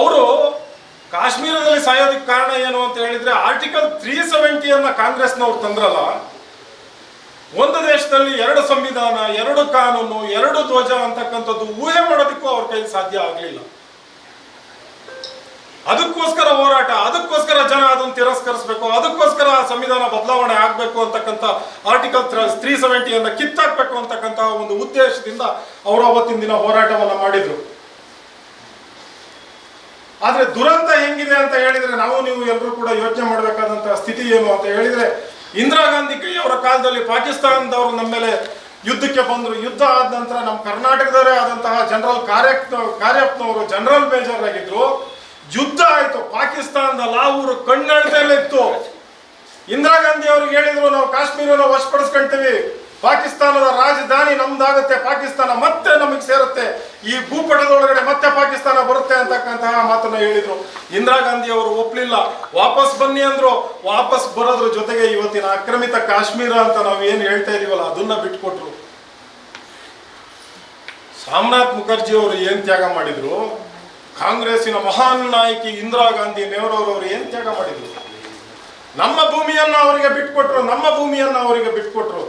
ಅವರು ಕಾಶ್ಮೀರದಲ್ಲಿ ಸಾಯೋದಕ್ಕೆ ಕಾರಣ ಏನು ಅಂತ ಹೇಳಿದ್ರೆ ಆರ್ಟಿಕಲ್ ತ್ರೀ ಸೆವೆಂಟಿಯನ್ನ ಕಾಂಗ್ರೆಸ್ನವ್ರು ತಂದ್ರಲ್ಲ, ಒಂದು ದೇಶದಲ್ಲಿ ಎರಡು ಸಂವಿಧಾನ, ಎರಡು ಕಾನೂನು, ಎರಡು ಧ್ವಜ ಅಂತಕ್ಕಂಥದ್ದು ಊಹೆ ಮಾಡೋದಕ್ಕೂ ಅವ್ರ ಕೈಲಿ ಸಾಧ್ಯ ಆಗಲಿಲ್ಲ. ಅದಕ್ಕೋಸ್ಕರ ಹೋರಾಟ, ಅದಕ್ಕೋಸ್ಕರ ಜನ ಅದನ್ನು ತಿರಸ್ಕರಿಸಬೇಕು, ಅದಕ್ಕೋಸ್ಕರ ಆ ಸಂವಿಧಾನ ಬದಲಾವಣೆ ಆಗಬೇಕು ಅಂತಕ್ಕಂಥ ಆರ್ಟಿಕಲ್ ತ್ರೀ ಸೆವೆಂಟಿಯನ್ನು ಕಿತ್ತಾಕ್ಬೇಕು ಅಂತಕ್ಕಂಥ ಒಂದು ಉದ್ದೇಶದಿಂದ ಅವರು ಅವತ್ತಿನ ದಿನ ಹೋರಾಟವನ್ನು ಮಾಡಿದ್ರು. ಆದ್ರೆ ದುರಂತ ಹೆಂಗಿದೆ ಅಂತ ಹೇಳಿದ್ರೆ ನಾವು ನೀವು ಎಲ್ಲರೂ ಕೂಡ ಯೋಚನೆ ಮಾಡಬೇಕಾದಂತಹ ಸ್ಥಿತಿ ಏನು ಅಂತ ಹೇಳಿದ್ರೆ ಇಂದಿರಾ ಗಾಂಧಿ ಅವರ ಕಾಲದಲ್ಲಿ ಪಾಕಿಸ್ತಾನದವರು ನಮ್ಮ ಮೇಲೆ ಯುದ್ಧಕ್ಕೆ ಬಂದರು. ಯುದ್ಧ ಆದ ನಂತರ ನಮ್ಮ ಕರ್ನಾಟಕದವರೇ ಆದಂತಹ ಜನರಲ್ ಕಾರ್ಯ ಕಾರ್ಯಪ್ಪನವರು ಜನರಲ್ ಮೇಜರ್ ಆಗಿದ್ರು. ಯುದ್ಧ ಆಯ್ತು. ಪಾಕಿಸ್ತಾನದ ಲಾಹೂರು ಇತ್ತು ಇಂದಿರಾ ಗಾಂಧಿ ಅವ್ರಿಗೆ ಹೇಳಿದ್ರು, ನಾವು ಕಾಶ್ಮೀರನ ವಶಪಡಿಸ್ಕೊಂತೀವಿ. ಪಾಕಿಸ್ತಾನದ ರಾಜಧಾನಿ ನಮ್ದಾಗುತ್ತೆ, ಪಾಕಿಸ್ತಾನ ಮತ್ತೆ ನಮಗೆ ಸೇರುತ್ತೆ. ಈ ಭೂಪಟದೊಳಗಡೆ ಮತ್ತೆ ಪಾಕಿಸ್ತಾನ ಬರುತ್ತೆ ಅಂತಕ್ಕಂತಹ ಮಾತನ್ನ ಹೇಳಿದ್ರು. ಇಂದಿರಾ ಗಾಂಧಿ ಅವರು ಒಪ್ಲಿಲ್ಲ. ವಾಪಸ್ ಬನ್ನಿ ಅಂದ್ರು. ವಾಪಸ್ ಬರೋದ್ರ ಜೊತೆಗೆ ಇವತ್ತಿನ ಆಕ್ರಮಿತ ಕಾಶ್ಮೀರ ಅಂತ ನಾವು ಏನು ಹೇಳ್ತಾ ಇದೀವಲ್ಲ, ಅದನ್ನ ಬಿಟ್ಕೊಟ್ರು. ಸಾಮನಾಥ್ ಮುಖರ್ಜಿ ಅವರು ಏನ್ ತ್ಯಾಗ ಮಾಡಿದ್ರು? ಕಾಂಗ್ರೆಸ್ಸಿನ ಮಹಾನ್ ನಾಯಕಿ ಇಂದಿರಾ ಗಾಂಧಿ ನೆಹರೂರವರು ಏನ್ ತ್ಯಾಗ ಮಾಡಿದ್ರು? ನಮ್ಮ ಭೂಮಿಯನ್ನ ಅವರಿಗೆ ಬಿಟ್ಕೊಟ್ರು, ನಮ್ಮ ಭೂಮಿಯನ್ನ ಅವರಿಗೆ ಬಿಟ್ಕೊಟ್ರು.